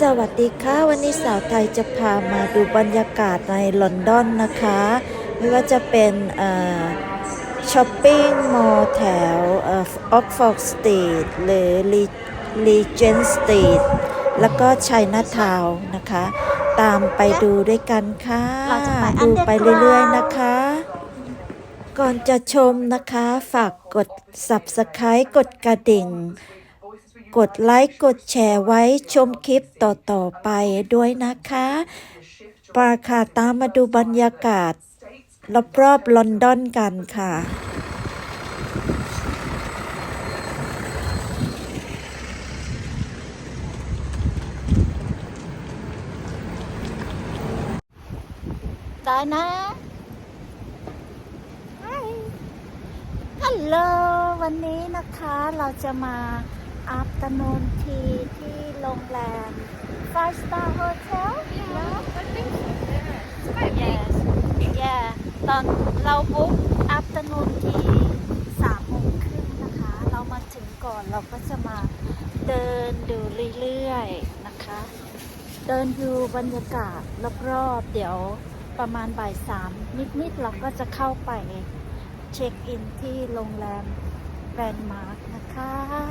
สวัสดีค่ะ วันนี้สาวไทยจะพามาดูบรรยากาศในลอนดอนนะคะ ไม่ว่าจะเป็นช้อปปิ้งมอลล์แถวออกฟอร์ดสตรีทหรือลีเจนสตรีทแล้วก็ชัยนาทาวนะคะ ตามไปดูด้วยกันค่ะเราจะไปดูไป underground เรื่อยๆนะคะ ก่อนจะชมนะคะ ฝากกด subscribe กดกระดิ่ง กดไลค์กดแชร์ไว้ชมคลิปต่อ ๆ ไปด้วยนะคะปาค่ะตามมาดูบรรยากาศ รอบๆลอนดอนกันค่ะได้นะ ฮัลโหล วันนี้นะคะเราจะมา อัพตนนทีที่โรงแรม Five Star Hotel Yeah, I think so. Yeah. It's quite big. yes yeah ตอนเราบุ๊กอัพตนนที่สามโมงครึ่งนะคะ เรามาถึงก่อนเราก็จะมาเดินดูเรื่อยๆนะคะ เดินดูบรรยากาศรอบๆเดี๋ยวประมาณบ่ายสามนิดๆเราก็จะเข้าไปเช็คอินที่โรงแรมแบรนด์มาร์กนะคะ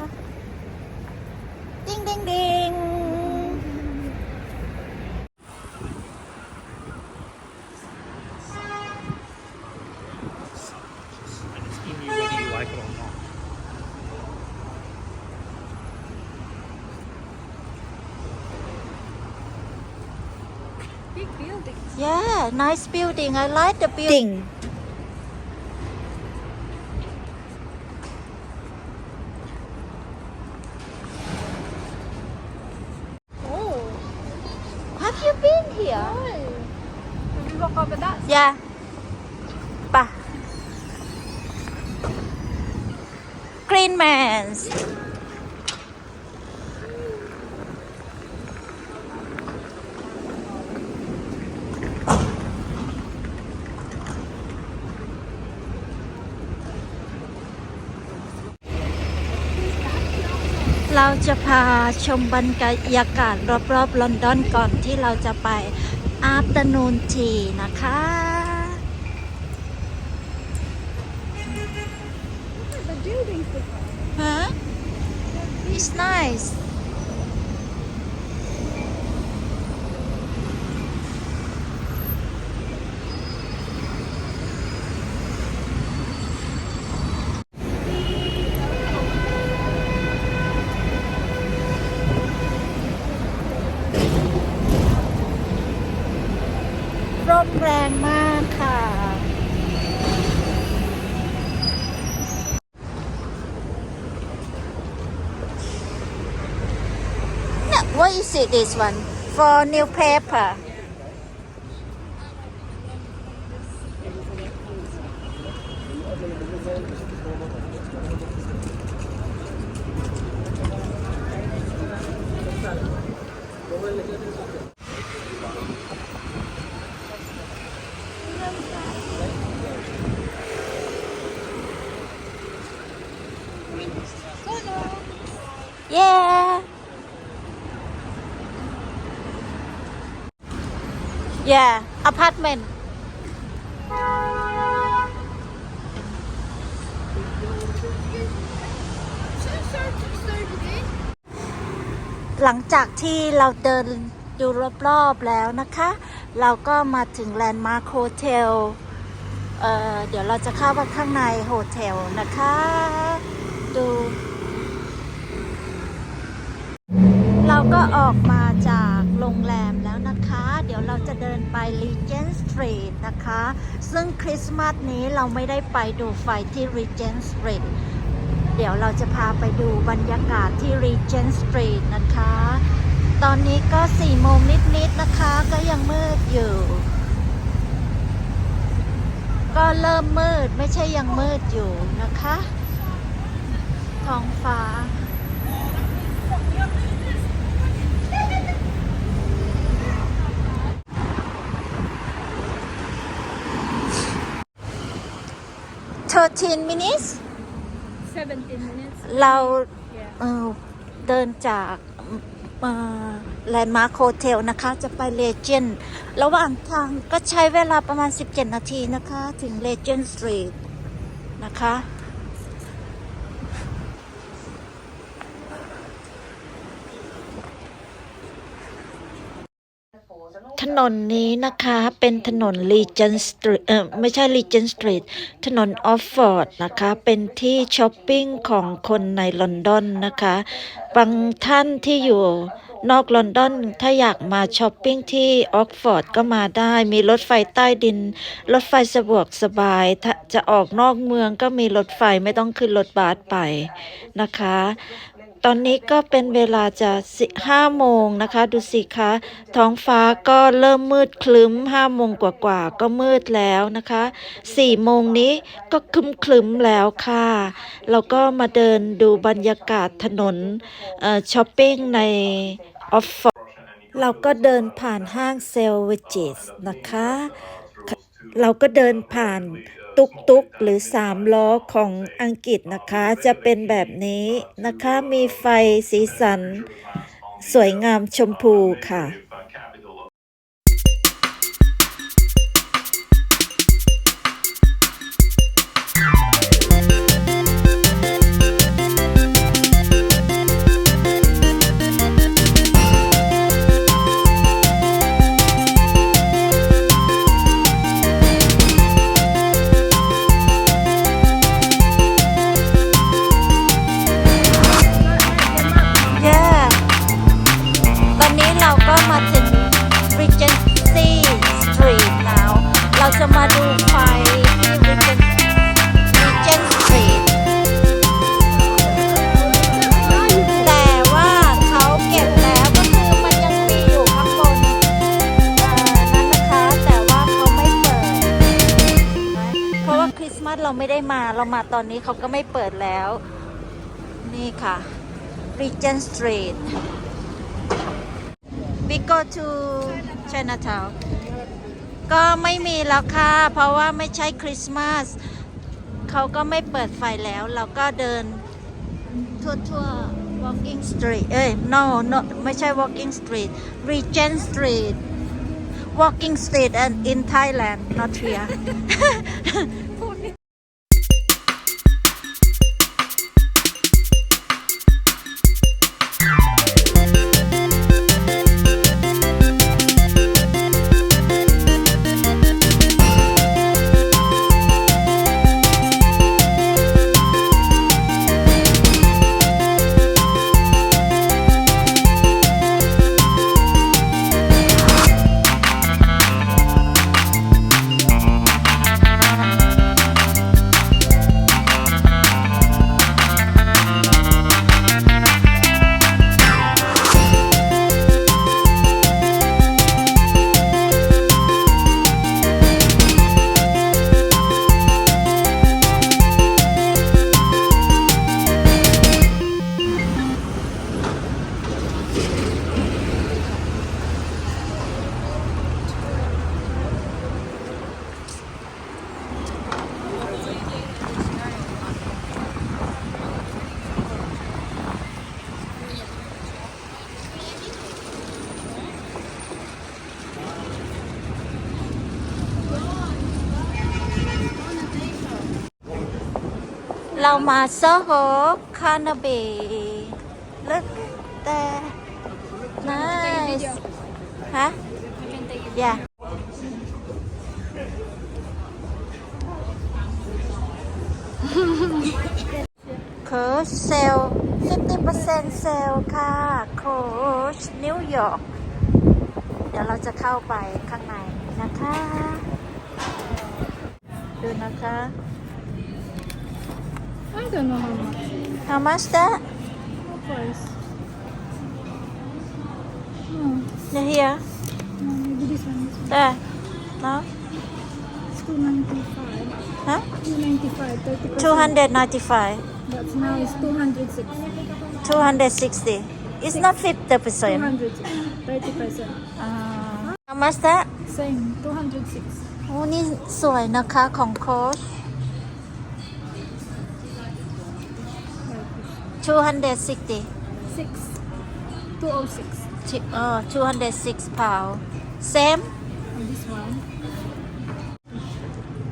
Nice building. I like the building. Oh. Have you been here? No. Can we walk over that? Yeah. Bah. Green Mans. Yeah. าจะพาชมบรรยากาศรอบๆลอนดอนก่อนที่เราจะไปอาฟต n นูนทีนะคะ The building's different. Huh? It's nice. This one? For new paper. Yeah. Yeah, apartment. So, so, so big. หลังจากที่เราเดินดูรอบๆแล้วนะคะ เราก็มาถึงแลนด์มาร์คโฮเทลเดี๋ยวเราจะเข้าไปข้างในโฮเทลนะคะ ดู เราก็ออกมาจากโรงแรม ดี๋ยวเราจะเดินไป Regent Street นะคะ ซึ่งคริสต์มาสนี้เราไม่ได้ไปดูไฟที่ Regent Street เดี๋ยวเราจะพาไปดูบรรยากาศที่ Regent Street นะคะ ตอนนี้ก็4โมงนิดๆนะคะก็ยังมืดอยู่ ก็เริ่มมืดไม่ใช่ยังมืดอยู่นะคะ ท้องฟ้า 13 minutes 17 minutes. เรา Yeah. เอ่อเดินจากเมแลนด์มาร์คโฮเทลนะคะ จะไปเลเจนด์ระหว่างทางก็ใช้เวลาประมาณ 17 นาทีนะคะ ถึงเลเจนด์สตรีทนะคะ ถ นนนี้นะคะเป็นถนน Regent Street เออไม่ใช่ Regent Street ถนนออฟฟอร์ดนะคะเป็นที่ช้อปปิ้งของคนในลอนดอนนะคะบางท่านที่อยู่นอกลอนดอนถ้าอยากมาช้อปปิ้งที่ออกฟอร์ดก็มาได้ มีรถไฟใต้ดิน รถไฟสะดวกสบายถ้าจะออกนอกเมืองก็มีรถไฟไม่ต้องขึ้นรถบัสไปนะคะ ตอนนี้ก็เป็นเวลาจะสิห้าโมงนะคะ ดูสิคะ ท้องฟ้าก็เริ่มมืดคลึ้มห้าโมงกว่าๆก็มืดแล้วนะคะสี่โมงนี้ก็คลึ้มคลึ้มแล้วค่ะเราก็มาเดินดูบรรยากาศถนนช้อปปิ้งในออฟฟอร์เราก็เดินผ่านห้างเซลเวจิสนะคะ เราก็เดินผ่าน ตุกตุกหรือสามล้อของอังกฤษนะคะ จะเป็นแบบนี้นะคะ มีไฟสีสัน สวยงามชมพูค่ะ นี้เขาก็ไม่เปิดแล้ว นี่ค่ะ Regent Street we go to Chinatown ก็ไม่มีแล้วค่ะ เพราะว่าไม่ใช่คริสต์มาสเขาก็ไม่เปิดไฟแล้ว เราก็เดินทั่วทั่วๆ walking street เอ้ย no no ไม่ใช่ walking street Regent Street walking street and in Thailand not here เรามาโซโหคานาเบลึกแต่ nice ฮะ yeah โค้ชเซล50%เซลค่ะโค้ชนิวยอร์กเดี๋ยวเราจะเข้าไปข้างในนะคะ ดูนะคะ I don't know how much. How much that? What price? You here? No, maybe this one. This one. There? No? It's 295. Huh? 295, 30%. 295. But now it's 206. 260. It's not 50%. 206. 30%. Uh, how much that? Same, 206. โอ้นี่สวยนะคะของโค้ช 260 Six. 206. Chi- uh, 206 pound same And this one.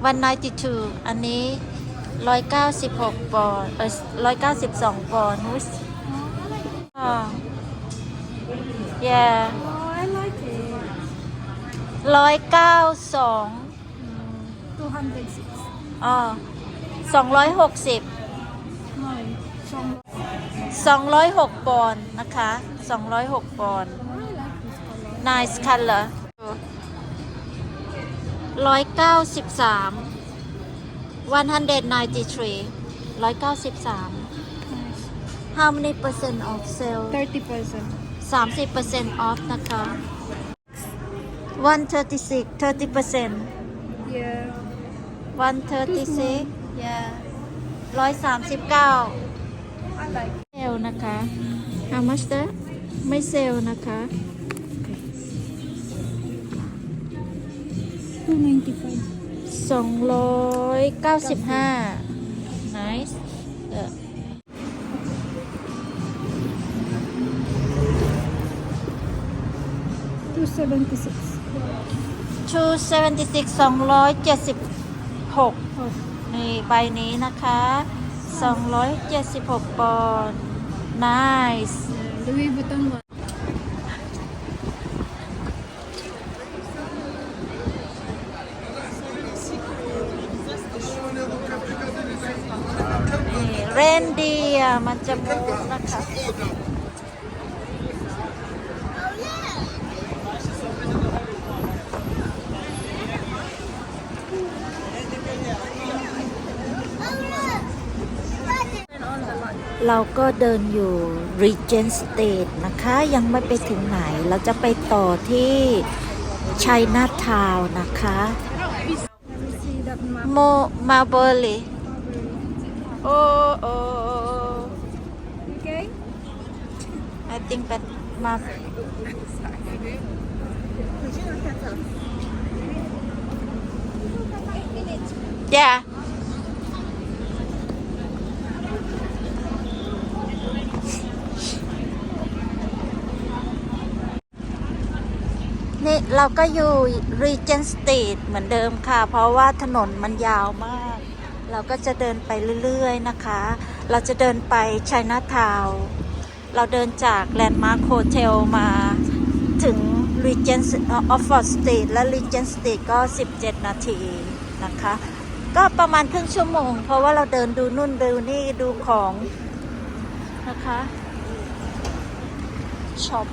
192 อันนี้ 196 ปอนด์เออ192 ปอนด์อุ๊ยอ่า yeah Oh, I like it. 192 206. อ๋อ260 No. From 206 ปอนด์นะคะ 206 ปอนด์ I like this color. nice color 193 193 193 how many percent of sale 30%. 30% off นะคะ 136 30% Yeah. 136 yeah 139 I like ลนะคะ how much that ไม่เซลนะคะ 295. สองร้อยเก้าสิบห้า nice เออ 276. two seventy six สองร้อยเจ็ดสิบหกนี่ใบนี้นะคะสองร้อยเจ็ดสิบหกปอนด์ nice Louis Vuitton one. นี่เร เราก็เดินอยู่ Regent State นะคะ ยังไม่ไปถึงไหน เราจะไปต่อที่ China Town นะคะโมมาเบอร์ลีโอโอ้ Okay? I think that มา yeah นี่ เราก็อยู่ Regent Street เหมือนเดิมค่ะ เพราะว่าถนนมันยาวมาก เราก็จะเดินไปเรื่อยๆนะคะ เราจะเดินไป China Town เราเดินจาก Landmark Hotel มาถึง Regent Oxford Street และ Regent Street ก็ 17 นาทีนะคะ ก็ประมาณครึ่งชั่วโมง เพราะว่าเราเดินดูนู่นดูนี่ดูของนะคะช็อป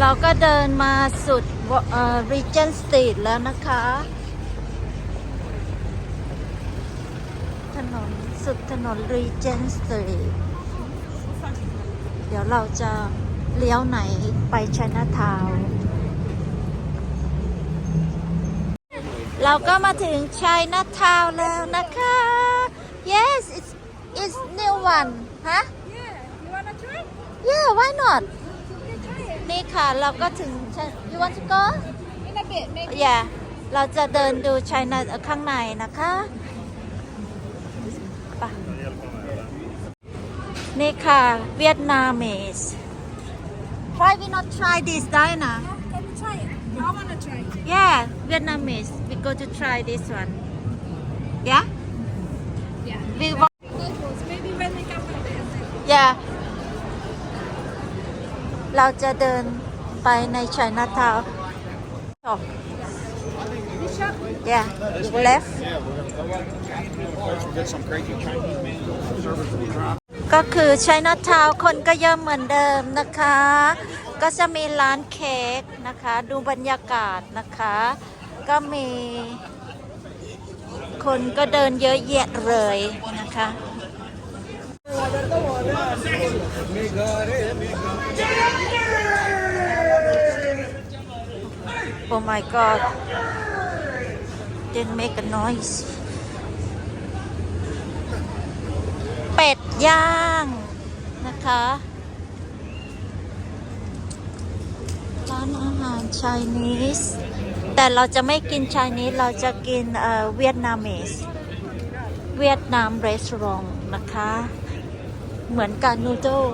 เราก็เดินมาสุดเอ่อ Regent Street แล้วนะคะ ถนนสุดถนน Regent Street เดี๋ยวเราจะเลี้ยวไหนไป China Town เราก็มาถึง China Town แล้วนะคะ yes it's it's new one ฮะ Yeah. You wanna try? yeah why not Okay, try it. นี่ค่ะเราก็ถึง you want to go In a bit, maybe. อย่าเราจะเดินดูไชน่าข้างในนะคะไปนี่ค่ะเวียดนาม is why we not try this Dina Can you try it? I wanna try it. yeah Vietnamese we go to try this one yeah Yeah. we เราจะเดินไปในไชน่าทาวน์ This shop? yeah left Get some crazy Chinese man service will drop. ก็คือไชน่าทาวคนก็เยอะเหมือนเดิมนะคะ ก็จะมีร้านเค้กนะคะ ดูบรรยากาศนะคะ ก็มี คนก็เดินเยอะแยะเลยนะคะ Oh my god didn't make a noise เป็ดย่างนะคะ ร้านอาหาร Chinese แต่เราจะไม่กินชนี้เราจะกินเวียดนามเมสเวียดนามรีสอร์ทนะคะ เหมือนกันนูโดล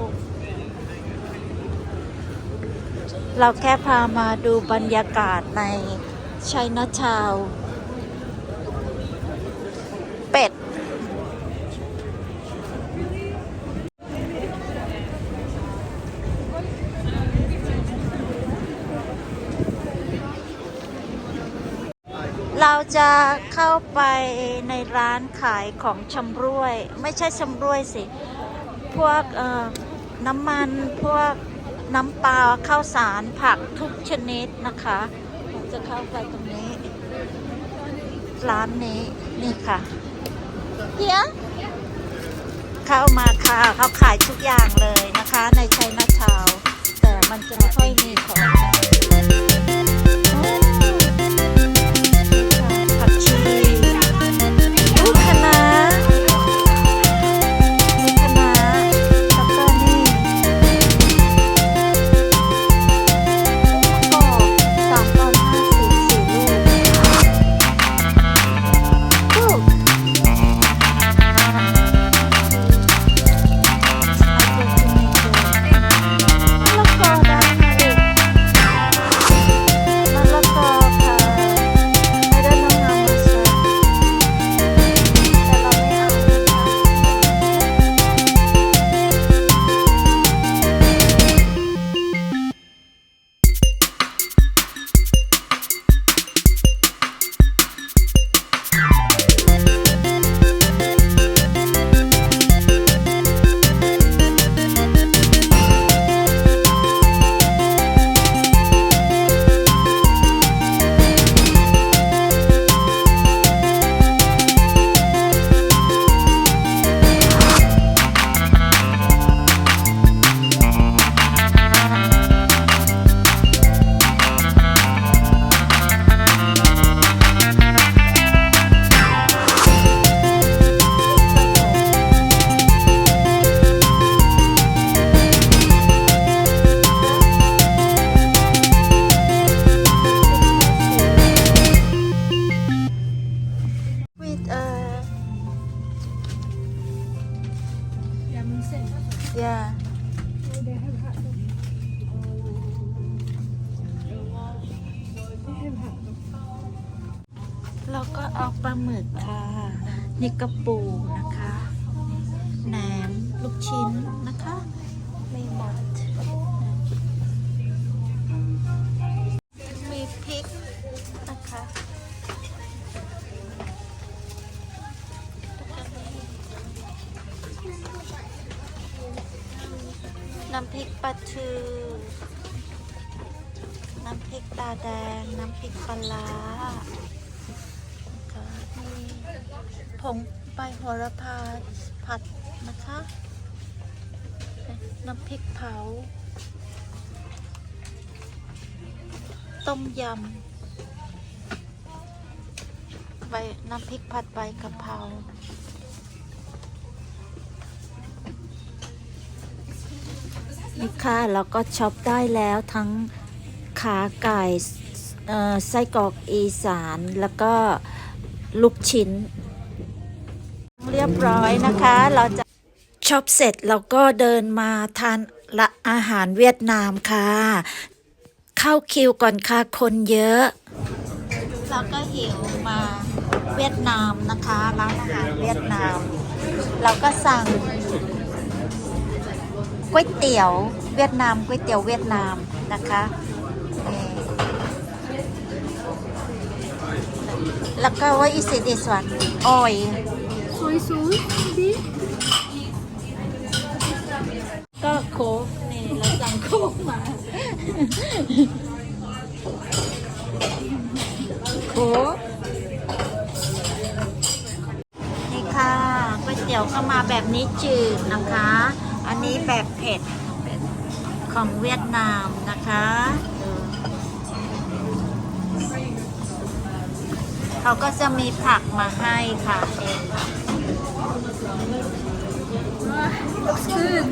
เราแค่พามาดูบรรยากาศในชัยนาทาว เป็ด เราจะเข้าไปในร้านขายของชำร่วย ไม่ใช่ชำร่วยสิ พวกเอ่อน้ำมันพวกน้ำปลาข้าวสารผักทุกชนิดนะคะเราจะเข้าไปตรงนี้ ร้านนี้นี่ค่ะเฮียเข้ามาค่ะเขาขายทุกอย่างเลยนะคะ ในชัยนาทาวน์แต่มันจะไม่ค่อยมีของ ปลาทูน้ำพริกตาแดง น้ำพริกปลาร้านะคะนี่ผงใบโหระพาผัดนะคะ น้ำพริกเผา ต้มยำใบน้ำพริกผัดใบกะเพรา นี่ค่ะเราก็ช็อปได้แล้วทั้งขาไก่ไส้กรอกอีสานแล้วก็ลูกชิ้น เรียบร้อยนะคะ เราจะช็อปเสร็จเราก็เดินมาทานละอาหารเวียดนามค่ะ เข้าคิวก่อนค่ะคนเยอะ เราก็หิวมาเวียดนามนะคะร้านอาหารเวียดนาม เราก็สั่ง ก๋วยเตี๋ยวเวียดนามก๋วยเตี๋ยวเวียดนามนะคะนี่แล้วก็ว่าอีสิดิสวันออย Soy sauce, maybe? ก็โค้กนี่เราสั่งโค้กมาโค้กนี่ค่ะก๋วยเตี๋ยวก็มาแบบนี้จืดนะคะ อันนี้แบบเผ็ดของเวียดนามนะคะเขาก็จะมีผักมาให้ค่ะนี่ Looks good.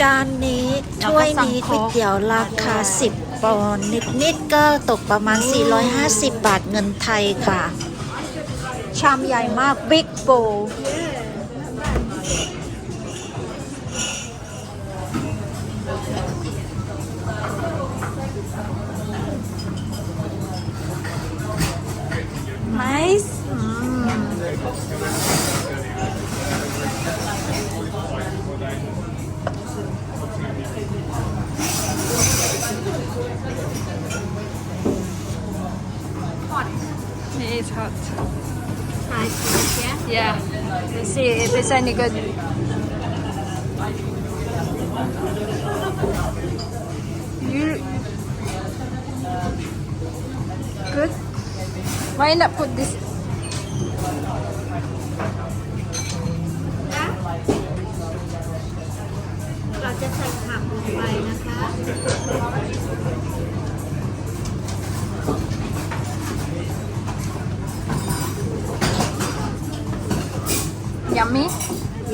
จานนี้ถ้วยนี้ก๋วยเตี๋ยวราคา 10 ปอนด์นิด ๆ ก็ตกประมาณ 450 บาทเงินไทยค่ะ ชามใหญ่มากบิ๊กโบ It is hot. Yeah. Let's see if it's any good. You good? Why not put this? Yummy.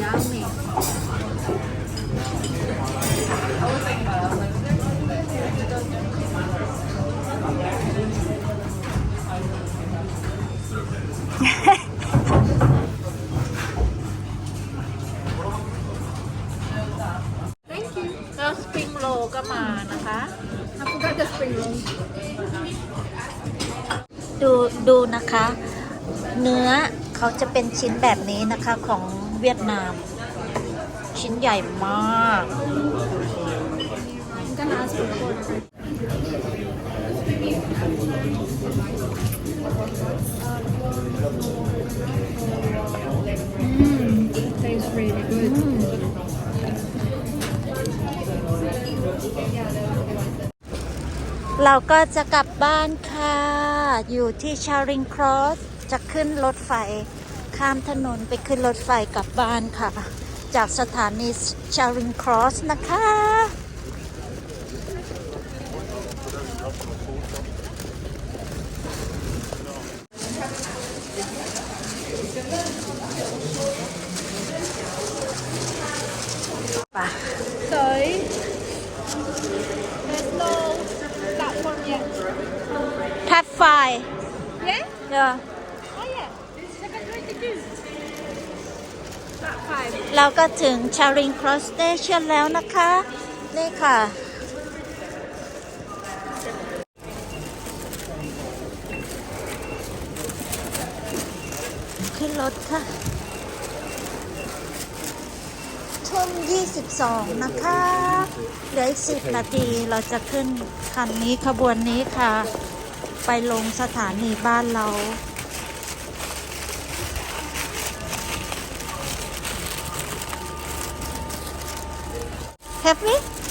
ยาเมกก็สปริงโรก็มานะคะ I forgot the spring roll. ดูดูนะคะ เนื้อ เขาจะเป็นชิ้นแบบนี้นะคะของเวียดนาม ชิ้นใหญ่มาก I'm gonna ask for quarter. Mmm, tastes really good. เราก็จะกลับบ้านค่ะ อยู่ที่ชาริงครอส จะขึ้นรถไฟข้ามถนนไปขึ้นรถไฟกลับบ้านค่ะ จากสถานีชาริงครอสนะคะ Sorry. There's no platform yet. แท็บไฟ Yeah? เดี๋ยว Oh yeah. เราก็ถึงชาริงครอสสเตชันแล้วนะคะ นี่ค่ะ ขึ้นรถค่ะทุ่ม22 นะคะ เหลืออีก 10 นาทีเราจะขึ้นคันนี้ขบวนนี้ค่ะ ไปลงสถานีบ้านเรา Have we?